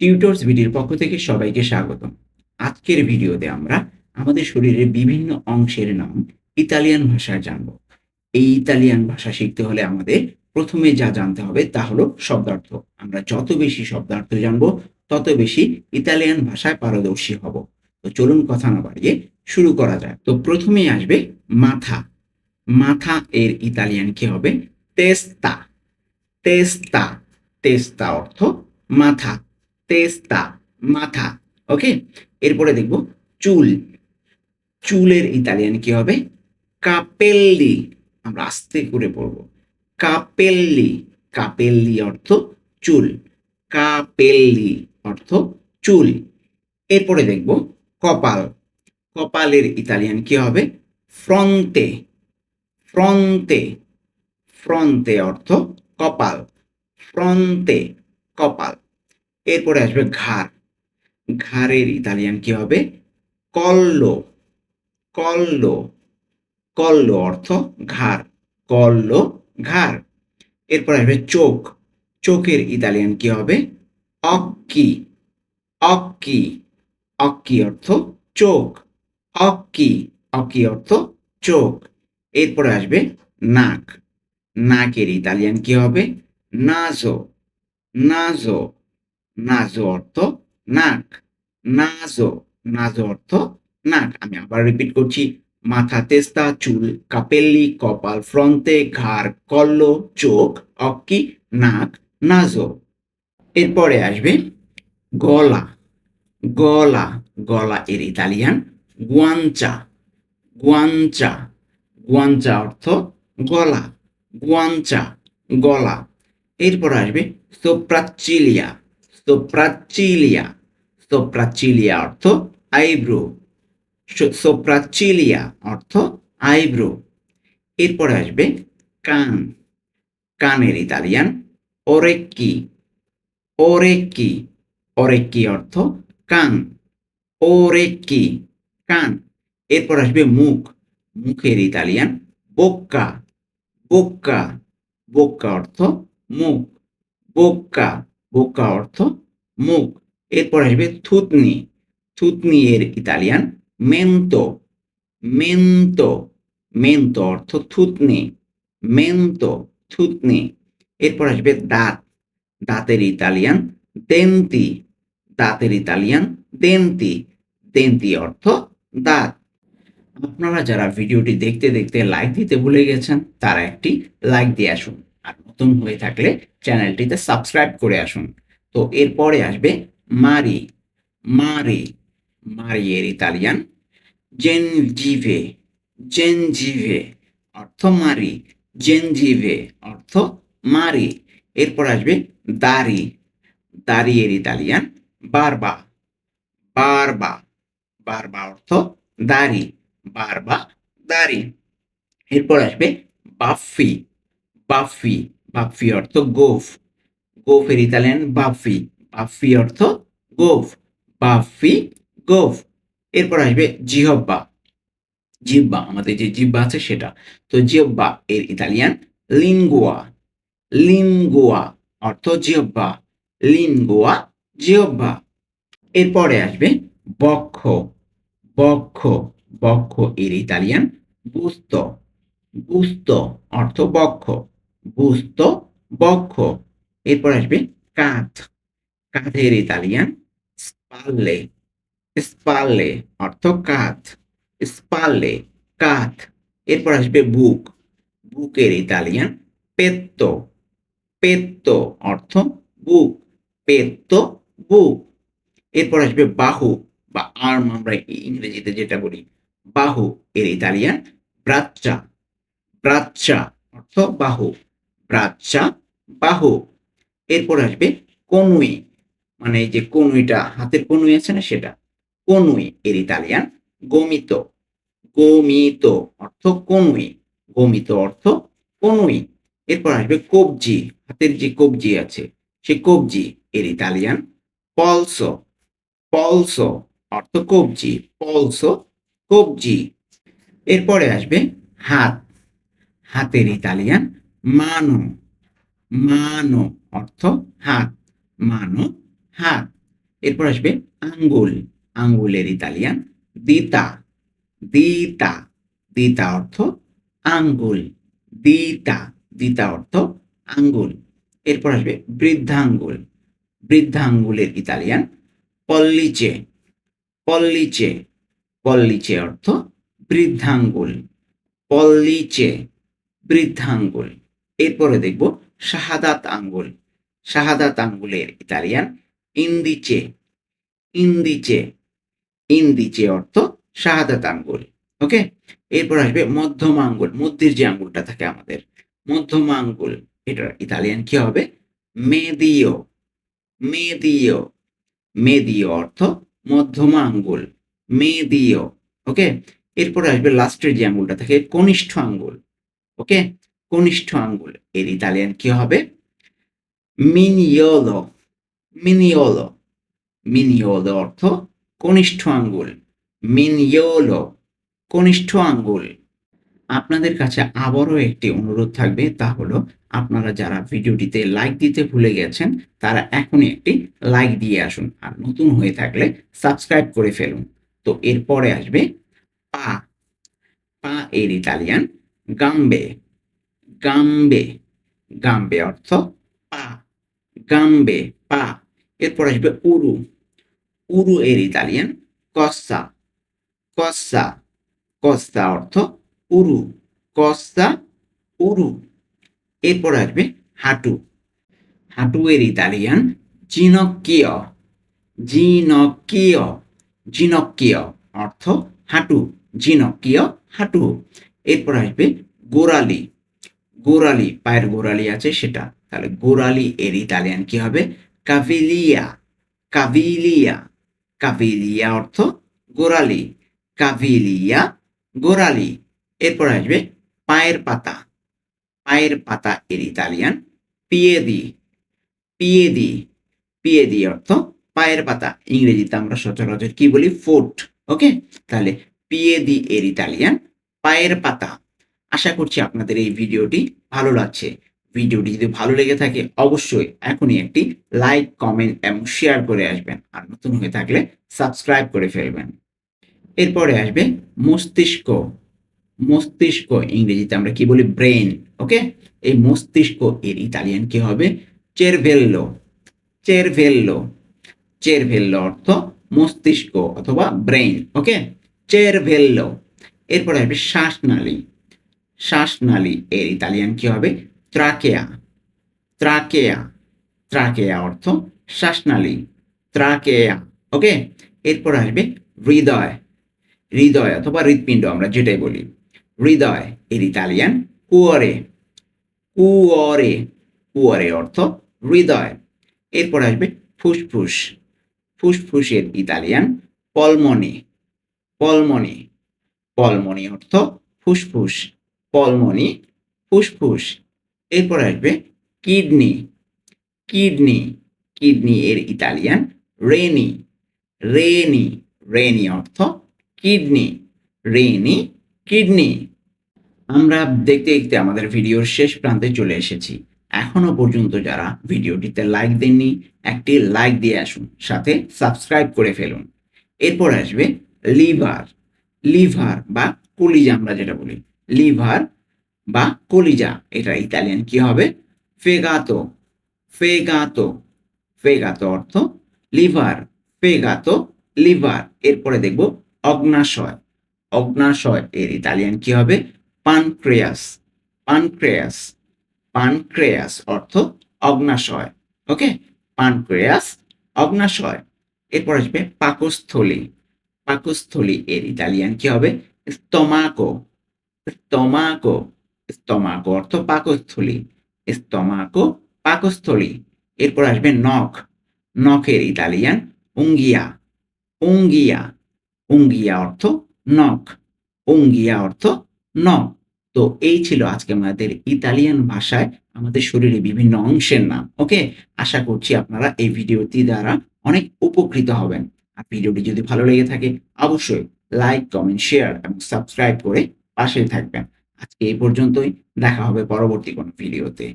Tutors ভিডিওর পক্ষ থেকে সবাইকে স্বাগতম। আজকের ভিডিওতে আমরা আমাদের শরীরের বিভিন্ন অংশের নাম ইতালিয়ান ভাষায় জানব। এই ইতালিয়ান ভাষা শিখতে হলে আমাদের প্রথমে যা জানতে হবে তা হলো শব্দার্থ। আমরা যত বেশি শব্দার্থ জানব, তত বেশি ইতালিয়ান ভাষায় পারদর্শী হব। তো চলুন কথা না বাড়িয়ে শুরু করা যায় তো প্রথমেই আসবে মাথা। মাথা এর ইতালিয়ান কি হবে? তেস্তা। তেস্তা। তেস্তা অর্থ মাথা। তেস্তা, মাথা ওকে এরপরে দেখব চুল। চুলের ইতালিয়ান কি হবে? কাপেল্লি আমরা আস্তে করে পড়ব। কাপেল্লি কাপেল্লি অর্থ চুল। কাপেল্লি অর্থ চুল। এরপরে দেখব কপাল। কপালের ইতালিয়ান কি হবে? ফ্রন্তে ফ্রন্তে ফ্রন্তে অর্থ কপাল। ফ্রন্তে কপাল। এরপরে আসবে ঘাড়। ঘাড়ের ইতালিয়ান কি হবে? কল্লো। কল্লো। কল্লো অর্থ ঘাড়। কল্লো ঘাড়। এরপর আসবে চোখ। চোখের ইতালিয়ান কি হবে? অক্কি। অক্কি। অক্কি অর্থ চোখ। অক্কি। অক্কি অর্থ চোখ। এরপরে আসবে নাক। নাকের ইতালিয়ান কি হবে? নাজো। নাজো। নাজো অর্থ নাক। নাজো নাজো অর্থ নাক। আমি আবার রিপিট করছি, মাথা তেস্তা চুল কাপেল্লি কপাল ফ্রন্তে ঘাড়, কল্ল, চোখ, অক্কি, নাক, নাজো। এরপরে আসবে গলা। গলা গলা এর ইতালিয়ান গুয়াঞ্চা। গুয়াঞ্চা গুয়াঞ্চা অর্থ গলা। গুয়াঞ্চা, গলা। এরপর আসবে সোপ্রাচিলিয়া। সোপ্রাচিলিয়া সোপ্রাচিলিয়া অর্থ আইব্রো সোপ্রাচিলিয়া অর্থ আইব্রো এরপরে আসবে কান। কানের ইতালিয়ান ওরেক্কি ওরেক্কি ওরেক্কি অর্থ কান। ওরেক্কি কান। এরপর আসবে মুখ। মুখের ইতালিয়ান বোক্কা বোক্কা বোক্কা অর্থ মুখ। বোক্কা বোক্কা অর্থ মুখ এরপর আসবে থুতনি। থুতনি এর ইতালিয়ান মেন্তো। মেন্তো। মেন্তো অর্থ থুতনি। মেন্তো, থুতনি। এরপর আসবে দাঁত। দাঁতের ইতালিয়ান দেন্তি। দাঁতের ইতালিয়ান দেন্তি। দেন্তি অর্থ দাঁত। আপনারা যারা ভিডিওটি দেখতে দেখতে লাইক দিতে ভুলে গেছেন, তারা একটি লাইক দিয়ে আসুন। আর নতুন হয়ে থাকলে চ্যানেলটিতে সাবস্ক্রাইব করে আসুন। তো এরপরে আসবে মারি মারি মারি এর ইতালিয়ান জেনজিভে জেনজিভে অর্থ মারি, জেনজিভে অর্থ মারি। এরপর আসবে দাড়ি এর ইতালিয়ান বারবা বারবা বারবা অর্থ দাড়ি, বারবা দাড়ি। এরপর আসবে বাফি বাফি বাফি অর্থ গোফ। গোফের ইতালিয়ান বাফি বাফি অর্থ গোফ, বাফি গোফ। এরপর আসবে জিহব্বা জিব্বা আমাদের যে জিব্বা আছে সেটা। তো জিহব্বা এর ইতালিয়ান লিঙ্গুয়া। লিঙ্গুয়া অর্থ জিহ্বা। লিঙ্গুয়া জিহব্বা এরপরে আসবে বক্ষ। বক্ষ বক্ষ এর ইতালিয়ান বুস্ত। বুস্ত অর্থ বক্ষ। বুস্ত বক্ষ। এরপর আসবে কাঁধ। কাঁধের ইতালিয়ান স্পাল্লে। স্পাল্লে অর্থ কাঁধ। স্পাল্লে, কাঁধ। এরপর আসবে বুক। বুকের ইতালিয়ান পেত্তো। পেত্তো অর্থ বুক। পেত্তো বুক। এরপর আসবে বাহু বা আর্ম আমরা ইংরেজিতে যেটা বলি, বাহু। এর ইতালিয়ান ব্রাচ্চা। ব্রাচ্চা অর্থ বাহু। ব্রাচ্চা বাহু। এরপর আসবে কনুই। মানে যে কনুইটা, হাতের কনুই আছে না সেটা? কনুই, এর ইতালিয়ান গমিত। গমিত অর্থ কনুই, গমিত অর্থ কনুই। এরপর আসবে কবজি, হাতের যে কবজি আছে, সে কবজি, এর ইতালিয়ান পলসো। পলসো অর্থ কবজি, পলসো কবজি। এরপরে আসবে হাত, হাতের ইতালিয়ান মানো মানো অর্থ হাত, মানো হাত। এরপর আসবে আঙ্গুল, আঙ্গুলের ইতালিয়ান দিতা দিতা দিতা অর্থ আঙ্গুল, দিতা দিতা অর্থ আঙ্গুল। এরপর আসবে বৃদ্ধাঙ্গুল, বৃদ্ধাঙ্গুলের ইতালিয়ান পল্লিচে পল্লিচে পল্লিচে অর্থ বৃদ্ধাঙ্গুল, পল্লিচে, বৃদ্ধাঙ্গুল। এরপরে দেখব শাহাদাত আঙ্গুল, শাহাদাত আঙ্গুলের ইতালিয়ান ইন্দিচে ইন্দিচে ইন্দিচে অর্থ শাহাদাত আঙ্গুল, ওকে? এরপর আসবে মধ্যম আঙ্গুল, মধ্যের যে আঙ্গুলটা থাকে আমাদের, মধ্যম আঙ্গুল, এটার ইতালিয়ান কি হবে? মেদিও মেদিও মেদিও অর্থ মধ্যম আঙ্গুল, মেদিও, ওকে? এরপর আসবে লাস্টের যে আঙ্গুলটা থাকে কনিষ্ঠ আঙ্গুল, ওকে? কনিষ্ঠ আঙ্গুল। এর ইতালিয়ান কি হবে? মিনিওলো মিনিওলো মিনিওলো অর্থ কনিষ্ঠ আঙ্গুল। মিনিওলো কনিষ্ঠ আঙ্গুল। আপনাদের কাছে আবারও একটি অনুরোধ থাকবে, তা হলো আপনারা যারা ভিডিওটিতে লাইক দিতে ভুলে গেছেন, তারা এখনই একটি লাইক দিয়ে আসুন। আর নতুন হয়ে থাকলে সাবস্ক্রাইব করে ফেলুন। তো এরপরে আসবে পা। পা এর ইতালিয়ান, গাম্বে। গাম্বে গাম্বে অর্থ পা, গাম্বে, পা। এরপর আসবে উরু উরু এর ইতালিয়ান কস্সা কস্সা কস্তা অর্থ উরু, কস্তা উরু। এরপর আসবে হাঁটু হাঁটু এর ইতালিয়ান জিনকিয় জিনকিয় জিনকিয় অর্থ হাঁটু জিনকিয় হাঁটু। এরপর আসবে গোড়ালি গোড়ালি, পায়ের গোড়ালি আছে সেটা। তাহলে গোড়ালি এর ইতালিয়ান কি হবে? কাভিলিয়া। কাভিলিয়া। কাভিলিয়া অর্থ গোড়ালি। কাভিলিয়া গোড়ালি। এরপর আসবে পায়ের পাতা। পায়ের পাতা এর ইতালিয়ান পিয়েদি। পিয়েদি। পিয়েদি অর্থ পায়ের পাতা। ইংরেজিতে আমরা সচরাচর কি বলি? ফুট। ওকে? তাহলে পিয়েদি এর ইতালিয়ান পায়ের পাতা। আশা করছি আপনাদের এই ভিডিওটি ভালো লাগছে। ভিডিওটি যদি ভালো লেগে থাকে, অবশ্যই এখনই একটি লাইক, কমেন্ট এবং শেয়ার করে আসবেন। আর নতুন হয়ে থাকলে সাবস্ক্রাইব করে ফেলবেন। এরপরে আসবে মস্তিষ্ক। মস্তিষ্ক ইংরেজিতে আমরা কি বলি? ব্রেন। ওকে? এই মস্তিষ্ক এর ইতালিয়ান কি হবে? চেরভেল্লো। চেরভেল্লো। চেরভেল্লো অর্থ মস্তিষ্ক অথবা ব্রেন। ওকে? চেরভেল্লো। এরপরে আসবে শ্বাসনালী। শ্বাসনালী, এর ইতালিয়ান কি হবে? ত্রাকেয়া ত্রাকেয়া ত্রাকেয়া অর্থ শ্বাসনালী। ত্রাকেয়া ওকে? এরপর আসবে হৃদয়। হৃদয় অথবা হৃৎপিণ্ড আমরা যেটাই বলি। হৃদয়, এর ইতালিয়ান কুয়ারে। কুয়রে। কুয়ারে অর্থ হৃদয়। এরপর আসবে ফুসফুস। ফুসফুসের ইতালিয়ান পলমনি। পলমনি। পলমনি অর্থ ফুসফুস। পলমনি ফুসফুস, এরপর আসবে কিডনি। কিডনি কিডনি এর ইতালিয়ান রেনি। রেনি রেনি অর্থ কিডনি। রেনি, কিডনি। আমরা দেখতে দেখতে আমাদের ভিডিওর শেষ প্রান্তে চলে এসেছি। এখনও পর্যন্ত যারা ভিডিওটিতে লাইক দেননি, একটি লাইক দিয়ে আসুন, সাথে সাবস্ক্রাইব করে ফেলুন। এরপর আসবে লিভার। লিভার বা কলিজা আমরা যেটা বলি। লিভার বা কলিজা। এটা ইতালিয়ান কি হবে? ফেগাতো। ফেগাতো। ফেগাতো অর্থ লিভার। ফেগাতো লিভার। এরপরে দেখব অগ্নাশয়। অগ্নাশয় এর ইতালিয়ান কি হবে? পানক্রেয়াস। পানক্রেয়াস। পানক্রেয়াস অর্থ অগ্নাশয়। ওকে? পানক্রেয়াস, অগ্নাশয়। এরপর আসবে পাকস্থলী। পাকস্থলী এর ইতালিয়ান কি হবে? স্তমাকো। স্তমাকো স্তমাকো অর্থ পাকস্থলী স্তমাকো পাকস্থলী। এরপর আসবে নখ, নখের ইতালিয়ান উঙ্গিয়া উঙ্গিয়া উঙ্গিয়া অর্থ নখ উঙ্গিয়া অর্থ নখ। তো এই ছিল আজকে আমাদের ইতালিয়ান ভাষায় আমাদের শরীরে বিভিন্ন অংশের নাম, ওকে? আশা করছি আপনারা এই ভিডিওটি দ্বারা অনেক উপকৃত হবেন। আর ভিডিওটি যদি ভালো লেগে থাকে, অবশ্যই লাইক, কমেন্ট, শেয়ার এবং সাবস্ক্রাইব করে পাশে থাকবেন। আজকে এই পর্যন্তই। দেখা হবে পরবর্তী কোনো ভিডিওতে।